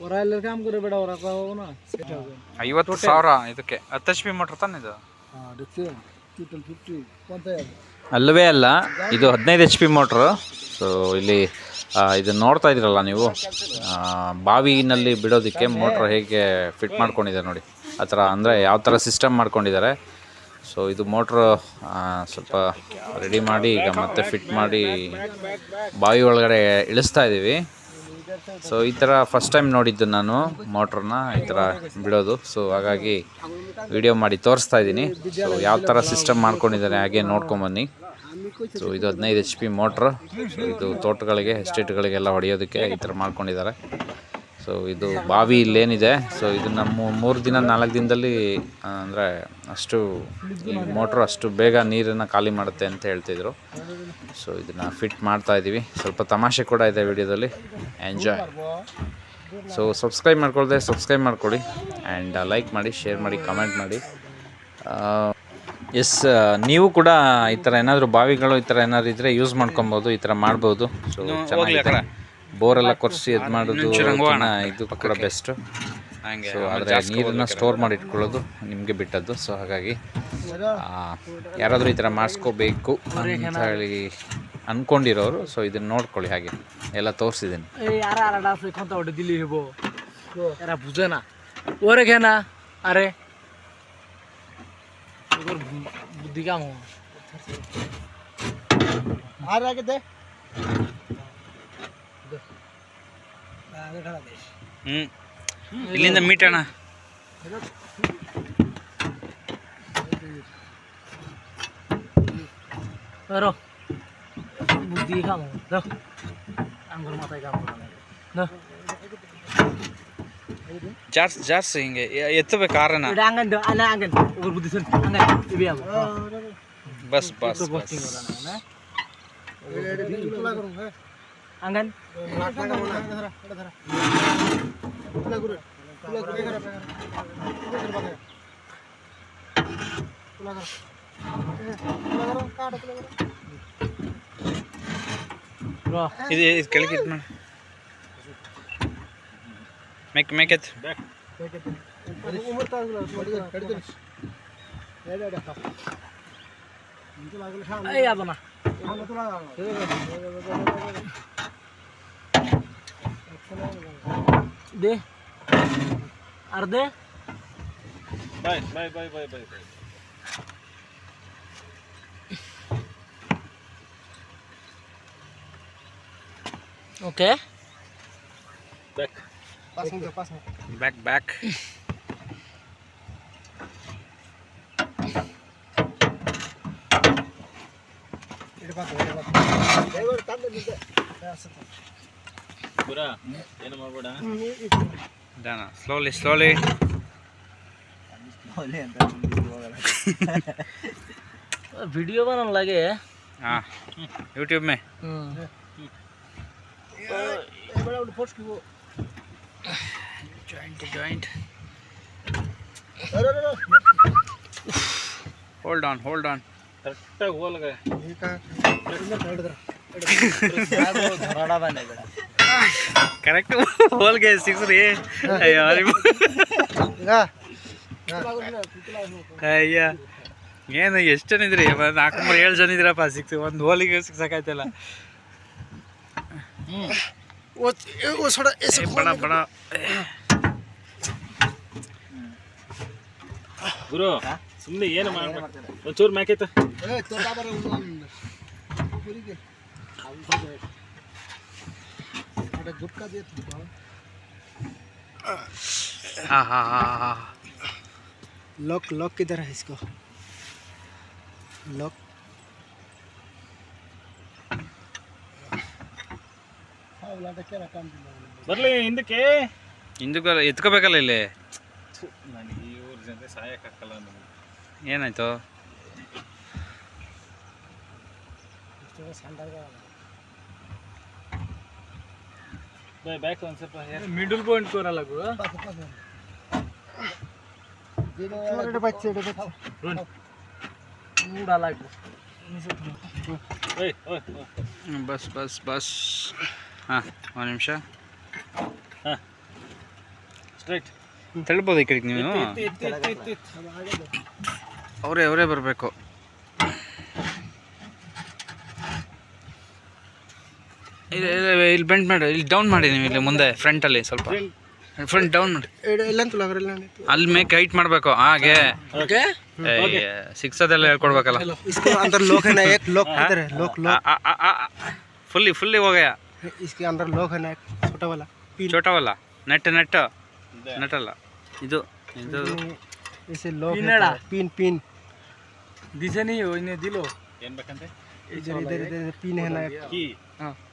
ಹೊರ ಎಲ್ಲರ ಕಾಮ್ ಬೇಡ ಸಾವಿರ ಇದಕ್ಕೆ. ಹತ್ತು ಎಚ್ ಪಿ ಮೋಟ್ರ್ ತಾನೆ ಇದು? ಅಲ್ಲವೇ ಅಲ್ಲ ಇದು ಹದಿನೈದು ಎಚ್ ಪಿ ಮೋಟ್ರು ಸೊ ಇಲ್ಲಿ ಇದು ನೋಡ್ತಾ ಇದ್ದೀರಲ್ಲ ನೀವು? ಬಾವಿನಲ್ಲಿ ಬಿಡೋದಕ್ಕೆ ಮೋಟ್ರ್ ಹೇಗೆ ಫಿಟ್ ಮಾಡ್ಕೊಂಡಿದ್ದಾರೆ ನೋಡಿ. ಆ ಥರ ಅಂದರೆ ಯಾವ ಥರ ಸಿಸ್ಟಮ್ ಮಾಡ್ಕೊಂಡಿದ್ದಾರೆ. ಸೊ ಇದು ಮೋಟ್ರ್ ಸ್ವಲ್ಪ ರೆಡಿ ಮಾಡಿ ಈಗ ಮತ್ತೆ ಫಿಟ್ ಮಾಡಿ ಬಾವಿ ಒಳಗಡೆ ಇಳಿಸ್ತಾ ಇದ್ದೀವಿ ಸೊ ಈ ಥರ ಫಸ್ಟ್ ಟೈಮ್ ನೋಡಿದ್ದು ನಾನು ಮೋಟ್ರನ್ನ ಈ ಥರ ಬಿಡೋದು. ಸೊ ಹಾಗಾಗಿ ವಿಡಿಯೋ ಮಾಡಿ ತೋರಿಸ್ತಾ ಇದ್ದೀನಿ. ಸೊ ಯಾವ ಥರ ಸಿಸ್ಟಮ್ ಮಾಡ್ಕೊಂಡಿದ್ದಾರೆ ಹಾಗೆ ನೋಡ್ಕೊಂಬನ್ನಿ ಸೊ ಇದು ಹದಿನೈದು ಎಚ್ ಪಿ ಮೋಟ್ರ್ ಇದು ತೋಟಗಳಿಗೆ ಎಸ್ಟೇಟ್ಗಳಿಗೆಲ್ಲ ಹೊಡೆಯೋದಕ್ಕೆ ಈ ಥರ ಮಾಡ್ಕೊಂಡಿದ್ದಾರೆ. ಸೊ ಇದು ಬಾವಿ ಇಲ್ಲೇನಿದೆ. ಸೊ ಇದು ನಮ್ಮ ಮೂರು ದಿನ ನಾಲ್ಕು ದಿನದಲ್ಲಿ ಅಂದರೆ ಅಷ್ಟು ಈ ಮೋಟ್ರ್ ಅಷ್ಟು ಬೇಗ ನೀರನ್ನು ಖಾಲಿ ಮಾಡುತ್ತೆ ಅಂತ ಹೇಳ್ತಿದ್ರು. ಸೊ ಇದನ್ನು ಫಿಟ್ ಮಾಡ್ತಾ ಇದ್ದೀವಿ ಸ್ವಲ್ಪ ತಮಾಷೆ ಕೂಡ ಇದೆ ವಿಡಿಯೋದಲ್ಲಿ. ಎಂಜಾಯ್ ಸೊ ಸಬ್ಸ್ಕ್ರೈಬ್ ಮಾಡ್ಕೊಳ್ದೆ ಸಬ್ಸ್ಕ್ರೈಬ್ ಮಾಡ್ಕೊಳ್ಳಿ ಆ್ಯಂಡ್ ಲೈಕ್ ಮಾಡಿ ಶೇರ್ ಮಾಡಿ ಕಮೆಂಟ್ ಮಾಡಿ. ಎಸ್ ನೀವು ಕೂಡ ಈ ಥರ ಏನಾದರೂ ಬಾವಿಗಳು ಈ ಥರ ಏನಾದ್ರು ಇದ್ದರೆ ಯೂಸ್ ಮಾಡ್ಕೊಬೋದು ಈ ಥರ ಮಾಡ್ಬೋದು. ಸೊ ಚೆನ್ನಾಗಿದೆ. ಬೋರೆಲ್ಲ ಕೊರೆಸಿ ಇದು ಮಾಡೋದು ಇದು ಕೂಡ ಬೆಸ್ಟು ಸೊ ಆದರೆ ನೀರನ್ನು ಸ್ಟೋರ್ ಮಾಡಿ ಇಟ್ಕೊಳ್ಳೋದು ನಿಮಗೆ ಬಿಟ್ಟದ್ದು. ಸೊ ಹಾಗಾಗಿ ಯಾರಾದರೂ ಈ ಥರ ಮಾಡಿಸ್ಕೋಬೇಕು ಅಂತ ಹೇಳಿ ಅಂದ್ಕೊಂಡಿರೋರು ಸೊ ಇದನ್ನು ನೋಡ್ಕೊಳ್ಳಿ ಹಾಗೆ. ಎಲ್ಲ ತೋರಿಸಿದ್ದೀನಿ. ಅರೆ. ಬುದ್ಧಿಗಾಮ. ಆರಾಗಿದೆ ಹ್ಞೂ ಇಲ್ಲಿಂದ ಮೀಟ್ ಅಣ್ಣ. ರೋ. ಬುದ್ಧಿ ಕಾಮ ಅಂಗುರ್ ಮಾತಾಯಿ ಕಾಮ ಜಾಸ್ತಿ ಜಾಸ್ತಿ ಹಿಂಗೆ. ಎತ್ತಬೇಕು ಕಾರಣ ಬಸ್ ಬಸ್ ಬಸ್. अंगण ఇది కలికి మేక్ మేక్ ఎత్ అయ్యాదన్నా दे। और दे। Bye bye bye bye bye okay. Back पास में पास में बैक बैक इड बात इड बात ड्राइवर तंदे ड्राइवर सत्ता ಡಾನ ಸ್ಲೋಲಿ ಸ್ಲೋಲಿ वीडियो बनाने लगे हाँ यूट्यूब में ए बड़ा उठ फोर्स की वो जॉइंट जॉइंट अरे अरे होल्ड ऑन होल्ड ऑन ಕರೆಕ್ಟಾಗಿ ಹೋಲ್ಗೆ ये का इधर साइड ಕರೆಕ್ಟ್ ಹೋಲ್ಗೆ ಸಿಗ್ರಿ ಅಯ್ಯೋ ಅಯ್ಯ ಏನು ಎಷ್ಟು ಜನ ಇದ್ರಿ ನಾಲ್ಕು ಮೂರು ಏಳು ಜನ ಇದ್ರಪ್ಪ ಸಿಕ್ತು ಒಂದು ಹೋಲಿಗೆ ಸಿಕ್ಸಾಕಾಯ್ತಲ್ಲ. ಬಣ ಬಣ ಗುರು ಸುಮ್ಮನೆ ಏನು ಮಾಡ್ತಾರೆ ಒಂಚೂರು ಮ್ಯಾಕೈತೆ ए तो का बारे उन पूरी के अरे गुटका दे तू ಹಾ ಹಾ ಹಾ ಹಾ लॉक लॉक किधर है इसको लॉक ಬರ್ಲಿ ಹಿಂದಕ್ಕೆ ಹಿಂದಕ್ಕೆ ಎತ್ಕೋಬೇಕಲ್ಲ ಇಲ್ಲಿ ನನಗೆ ಇವ್ರು ಸಾಯಕ್ಕಾಗಲ್ಲ ನಮಗೆ ಏನಾಯ್ತು ಬ್ಯಾಕ್ ಒಂದು ಸ್ವಲ್ಪ ಮಿಡಲ್ ಪಾಯಿಂಟ್ ತೋರಲ್ಲ ಗುರು. ಬಸ್ ಬಸ್ ಬಸ್. ಹಾಂ ಒಂದು ನಿಮಿಷ. ಹಾಂ. ಸ್ಟ್ರೈಟ್ ತಳ್ಬೋದು ಈ ಕಡೆಗೆ ನೀವು. ಅವರೇ ಅವರೇ ಬರಬೇಕು. ಇಲ್ಲಿ ಬೆಂಡ್ ಮಾಡಿ ಇಲ್ಲಿ ಡೌನ್ ಮಾಡಿ ನೀವು ಇಲ್ಲಿ ಮುಂದೆ ಫ್ರಂಟಲ್ಲಿ ಸ್ವಲ್ಪ ಫ್ರಂಟ್ ಡೌನ್ ಮಾಡಿ ಎಲ್ಲ ಅಂತಲ್ಲ ಅವರೆಲ್ಲ ಅಲ್ಲಿ ಮೇಕ್ ಹೈಟ್ ಮಾಡಬೇಕು ಹಾಗೆ ओके ಸಿಕ್ಸೋದೆಲ್ಲ ಹೇಳ್ಕೊಡ್ಬೇಕಲ್ಲ इसके अंदर लोग है ना एक लोग किधर है लोग लोग ಫುಲ್ಲಿ ಫುಲ್ಲಿ ಹೋಗಯ इसके अंदर लोग है ना एक छोटा वाला ಚೋಟವಲ್ಲ ನೆಟ್ ನೆಟ್ ನೆಟ್ಟಲ್ಲ ಇದು ಇದು इसे लोग पिन है एड़ा। पिन पिन दिसे नहीं हो इन्हें दिलो ಏನು ಬೇಕಂತೆ इधर इधर इधर पिन है ना एक ಕೀ हाँ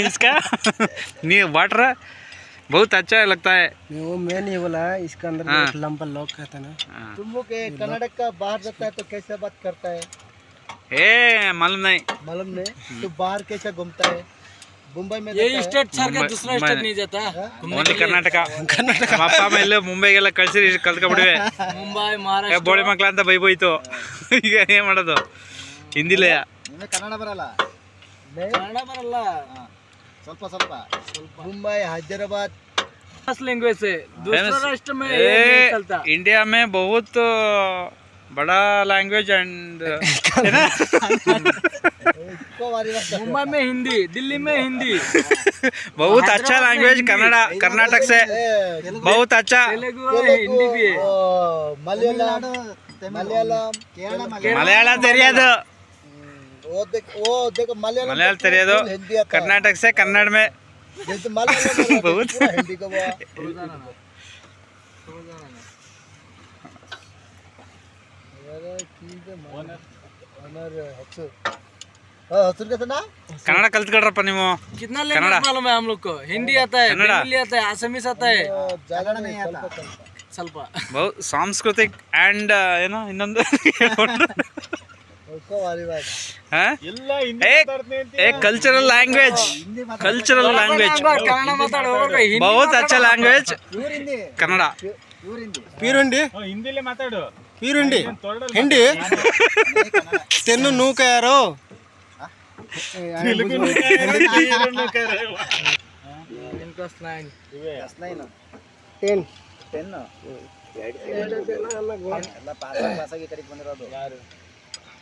इसका नहीं वाटर बहुत अच्छा लगता है नहीं, वो मैं नहीं बोला इसका अंदर हाँ। एक लंबा लॉक रहता है ना हाँ। तुम लोग कर्नाटक का बाहर जाता है तो कैसे बात करता है ए मालूम नहीं मालूम नहीं तो बाहर कैसे घूमता है मुंबई में ये जाता है? स्टेट सर का मुंबई- दूसरा मुंबई- स्टेट नहीं जाता ಓನ್ಲಿ ಕರ್ನಾಟಕ ನಮ್ಮ ಅಪ್ಪ ಅಮ್ಮ ಎಲ್ಲೋ ಮುಂಬೈಗೆಲ್ಲ ಕಳ್ಸಿರಿ ಕಲ್ತ್ಕೊಬಿಡಿವೆ ಮುಂಬೈ ಏ ಮಹಾರಾಷ್ಟ್ರ ಬೋಳಿ ಮಕ್ಳ ಅಂತ ಬೈಬೋಯ್ತು ಈಗ ಏನ್ ಮಾಡೋದು ಹಿಂದಿಲೇ ನಿಮಗೆ ಕನ್ನಡ ಬರಲ್ಲ ಕನ್ನಡ ಬರಲ್ಲ ಸ್ವಲ್ಪ ಸ್ವಲ್ಪ ಮುಂಬೈ ಹೈದರಾಬಾದ್ फेमस लैंग्वेज है दूसरा Famous- राष्ट्र में ये नहीं चलता इंडिया में बहुत बड़ा लैंग्वेज एंड इसको बारी बात मुंबई में हिंदी दिल्ली में हिंदी बहुत अच्छा लैंग्वेज कन्नड़ा कर्नाटक से बहुत अच्छा तेलुगु है हिंदी भी है मलयालम मलयालम ಮಲಯಾಳ ತೆರಿಯೋದು वो देख वो देखो मलयालम मलयाल ತೆರಿಯೋದು हिंदी आता है कर्नाटक से कन्नड़ में जैसे मलयालम में बहुत। पूरा हिंदी का वो अरे ठीक है ओनर हसुर हाँ हसुर कैसे ना ಕನ್ನಡ ಕಲ್ತ್ಕೊಳ್ರಪ್ಪ ನೀವು कितना कन्नड़ा। लैंग्वेज मालूम है हम लोग को हिंदी आता है कन्नड़ा। बंगाली आता है आसामीस आता है तो ज्यादा नहीं आता ಸ್ವಲ್ಪ ಬಹು ಸಾಂಸ್ಕೃತಿಕ್ ಆ್ಯಂಡ್ ಏನೋ ಇನ್ನೊಂದು उसको बारी बात ಎಲ್ಲ ಹಿಂದಿ ಏ ಮಾತಾಡ್ತೀನಿ ಅಂತ ಏ cultural language cultural language Kannada ಮಾತಾಡೋ ಹಿಂದಿ ಬಹುತ್ अच्छा लैंग्वेज ಕನ್ನಡ ಪೀರುಂಡಿ ಹ್ಞೂ, ಹಿಂದಿಲೇ ಮಾತಾಡು ಪೀರುಂಡಿ ತೊಡಲ್ ಹಿಂಡಿ ತೆನ್ನು ನೂಕ ಯಾರು ಕ್ಲಾಸ್ ನೈನ್ ಟೆನ್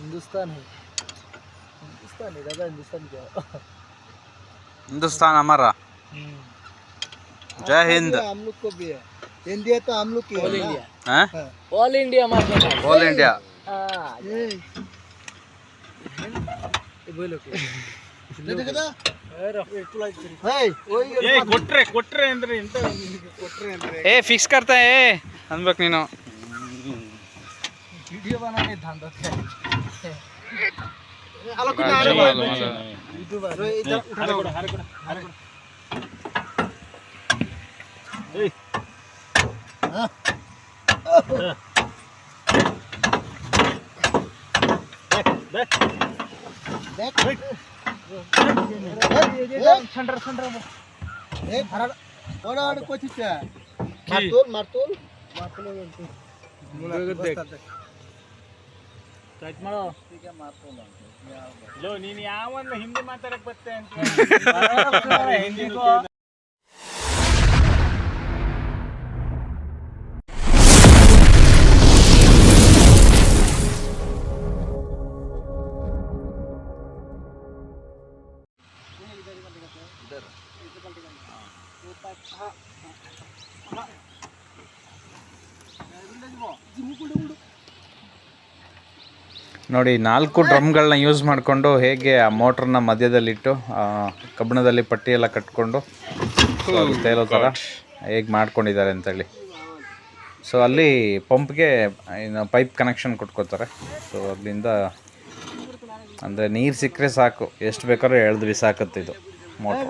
हिंदुस्तान है हिंदुस्तान है दादा हिंदुस्तान क्या हिंदुस्तान हमारा जय हिंद हम लोग को भी है इंडिया तो हम लोग की है ना? हैं all India market all India ए, बोलो देखो देखो हे वही ಏ ಕೊಟ್ರೆ ಕೊಟ್ರೆ ಅಂದ್ರೆ ಎಂತ ಕೊಟ್ರೆ ಅಂದ್ರೆ ए फिक्स करता है अनबक ನೀನು ভিডিও বানানোর ধান্দা সেন্টার সেন্টার এই ভাড়া ওরা আর কোচিটা মারতুল মারতুল। মারতুল দেখ। ಕಟ್ ಮಾಡೋ ಲೋ ನೀನು ಯಾವನ್ನ ಹಿಂದಿ ಮಾತಾಡಕ್ ಬತ್ತೆ ಅಂತ ಹಿಂದಿಗೂ ನೋಡಿ ನಾಲ್ಕು ಡ್ರಮ್ಗಳನ್ನ ಯೂಸ್ ಮಾಡಿಕೊಂಡು ಹೇಗೆ ಆ ಮೋಟ್ರನ್ನ ಮಧ್ಯದಲ್ಲಿಟ್ಟು ಕಬ್ಬಣದಲ್ಲಿ ಕಬ್ಬಿಣದಲ್ಲಿ ಪಟ್ಟಿ ಎಲ್ಲ ಕಟ್ಕೊಂಡು ಅದು ತೇಲೋ ಥರ ಹೇಗೆ ಮಾಡ್ಕೊಂಡಿದ್ದಾರೆ ಅಂತೇಳಿ ಸೊ ಅಲ್ಲಿ ಪಂಪ್ಗೆ ಏನು ಪೈಪ್ ಕನೆಕ್ಷನ್ ಕೊಟ್ಕೋತಾರೆ. ಸೊ ಅಲ್ಲಿಂದ ಅಂದರೆ ನೀರು ಸಿಕ್ಕರೆ ಸಾಕು ಎಷ್ಟು ಬೇಕಾದ್ರೂ ಎಳ್ದು ಬಿಸಾಕತ್ತೆ ಇದು ಮೋಟ್ರ್.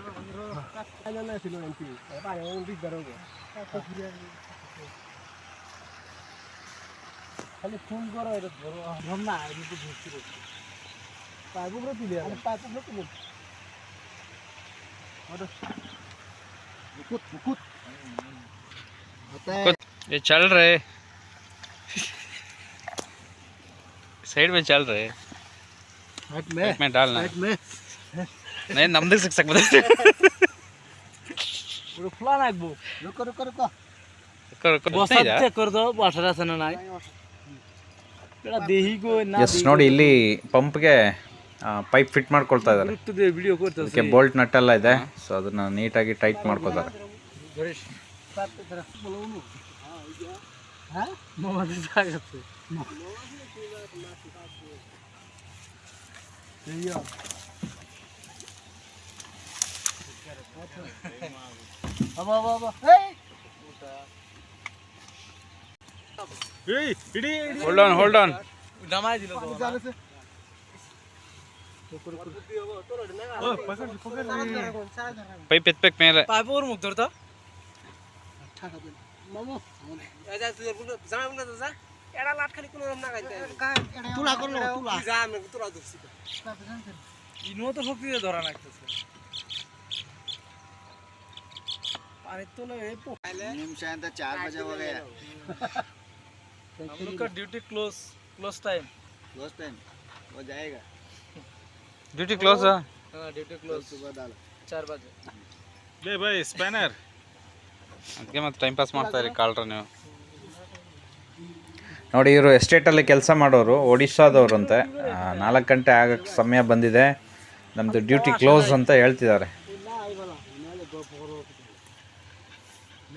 ಬೇಡ এক কাম করি এবার ঘুরে হেলো বাচ্চা তো দি দিব সি হেবে পার করে দিল দি দিব এই দেউ কার ওই দি দিব দি দিব না না না ছিল এমপি পানি ওই দিক দাঁড়ো খালি ফোন করো এটা ধরো ধর না এটা তো ধরছি পাইপ উপরে তুলে পাইপ উপরে তুলে মুকুট মুকুট होता है ये चल रहे साइड में चल रहे हाथ में में डालना हाथ में ನಾನು ನಮ್ದು ಸಿಕ್ಸಕ್ ಎಸ್ ನೋಡಿ ಇಲ್ಲಿ ಪಂಪ್ಗೆ ಪೈಪ್ ಫಿಟ್ ಮಾಡ್ಕೊಳ್ತಾ ಇದ್ದಾರೆ. ಬೋಲ್ಟ್ ನಟ್ ಎಲ್ಲ ಇದೆ. ಸೊ ಅದನ್ನ ನೀಟಾಗಿ ಟೈಟ್ ಮಾಡ್ಕೊತಾರೆ. মামাদের জায়গাতে বাবা বাবা এই ಏಯ್ ಇಡೀ ಇಡೀ ಹೋಲ್ಡ್ ಆನ್ ಹೋಲ್ಡ್ ಆನ್ নামাই দিল তো জানেছে ಪೈಪ್ ಎತ್ಬೇಕು ಮೇಲೆ পাইপ ওর মুখ ধরতো ঠাকা দেন মামু তুলা করলো তুলা ইনো তো শক্তি দিয়ে ধরা লাগতেছে Duty close close time time ಮತ್ತೆ ಟೈಮ್ ಪಾಸ್ ಮಾಡ್ತಾ ಇರಿ ನೀವು. ನೋಡಿ ಇವರು ಎಸ್ಟೇಟಲ್ಲಿ ಕೆಲಸ ಮಾಡೋರು ಒಡಿಶಾದವ್ರು ಅಂತೆ. ನಾಲ್ಕು ಗಂಟೆ ಆಗಕ್ಕೆ ಸಮಯ ಬಂದಿದೆ. ನಮ್ಮದು ಡ್ಯೂಟಿ ಕ್ಲೋಸ್ ಅಂತ ಹೇಳ್ತಿದ್ದಾರೆ.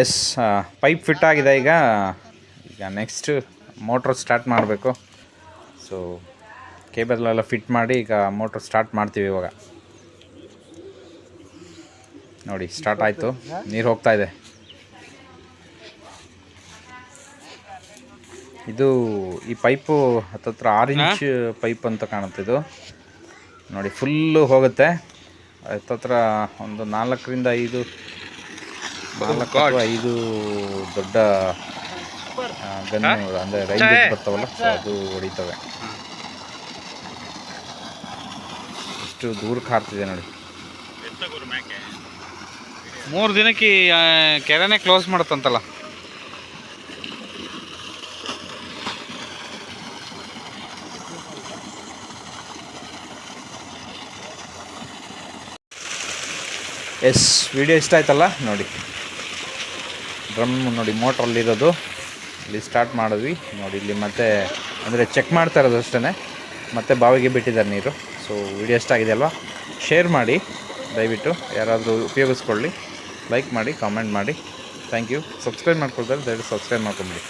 ಎಸ್ ಪೈಪ್ ಫಿಟ್ ಆಗಿದೆ ಈಗ. ಈಗ ನೆಕ್ಸ್ಟ್ ಮೋಟ್ರ್ ಸ್ಟಾರ್ಟ್ ಮಾಡಬೇಕು. ಸೊ ಕೇಬಲ್ಲೆಲ್ಲ ಫಿಟ್ ಮಾಡಿ ಈಗ ಮೋಟ್ರ್ ಸ್ಟಾರ್ಟ್ ಮಾಡ್ತೀವಿ ಇವಾಗ. ನೋಡಿ ಸ್ಟಾರ್ಟ್ ಆಯಿತು. ನೀರು ಹೋಗ್ತಾ ಇದೆ. ಇದು ಈ ಪೈಪು ಹತ್ತತ್ರ ಆರು ಇಂಚ್ ಪೈಪ್ ಅಂತ ಕಾಣುತ್ತೆ ಇದು. ನೋಡಿ ಫುಲ್ಲು ಹೋಗುತ್ತೆ. ಹತ್ತತ್ರ ಒಂದು ನಾಲ್ಕರಿಂದ ಐದು ನಾಲ್ಕು ಅಥವಾ ಐದು ದೊಡ್ಡ ಗನ್ ಅಂದರೆ ರೈಲ್ ಬರ್ತಾವಲ್ಲ ಅದು ಹೊಡಿತವೆ. ಇಷ್ಟು ದೂರ ಹಾರ್ತಿದೆ ನೋಡಿ. ಮೂರು ದಿನಕ್ಕೆ ಕೆರೆನೇ ಕ್ಲೋಸ್ ಮಾಡುತ್ತಂತಲ್ಲ. ಎಸ್ ವಿಡಿಯೋ ಇಷ್ಟ ಆಯ್ತಲ್ಲ? ನೋಡಿ. ಡ್ರಮ್ ನೋಡಿ ಮೋಟ್ರಲ್ಲಿರೋದು ಇಲ್ಲಿ ಸ್ಟಾರ್ಟ್ ಮಾಡಿದ್ವಿ. ನೋಡಿ, ಇಲ್ಲಿ ಮತ್ತೆ, ಅಂದರೆ ಚೆಕ್ ಮಾಡ್ತಾ ಇರೋದು ಅಷ್ಟೇ ಮತ್ತೆ ಬಾವಿಗೆ ಬಿಟ್ಟಿದ್ದಾರೆ ನೀರು. ಸೊ ವಿಡಿಯೋ ಇಷ್ಟ ಆಗಿದೆ ಅಲ್ವಾ? ಶೇರ್ ಮಾಡಿ, ದಯವಿಟ್ಟು. ಯಾರಾದರೂ ಉಪಯೋಗಿಸ್ಕೊಳ್ಳಿ. ಲೈಕ್ ಮಾಡಿ ಕಾಮೆಂಟ್ ಮಾಡಿ. ಥ್ಯಾಂಕ್ ಯು ಸಬ್ಸ್ಕ್ರೈಬ್ ಮಾಡ್ಕೊಳ್ತಾರೆ, ದಯವಿಟ್ಟು ಸಬ್ಸ್ಕ್ರೈಬ್ ಮಾಡ್ಕೊಂಬಿಡಿ.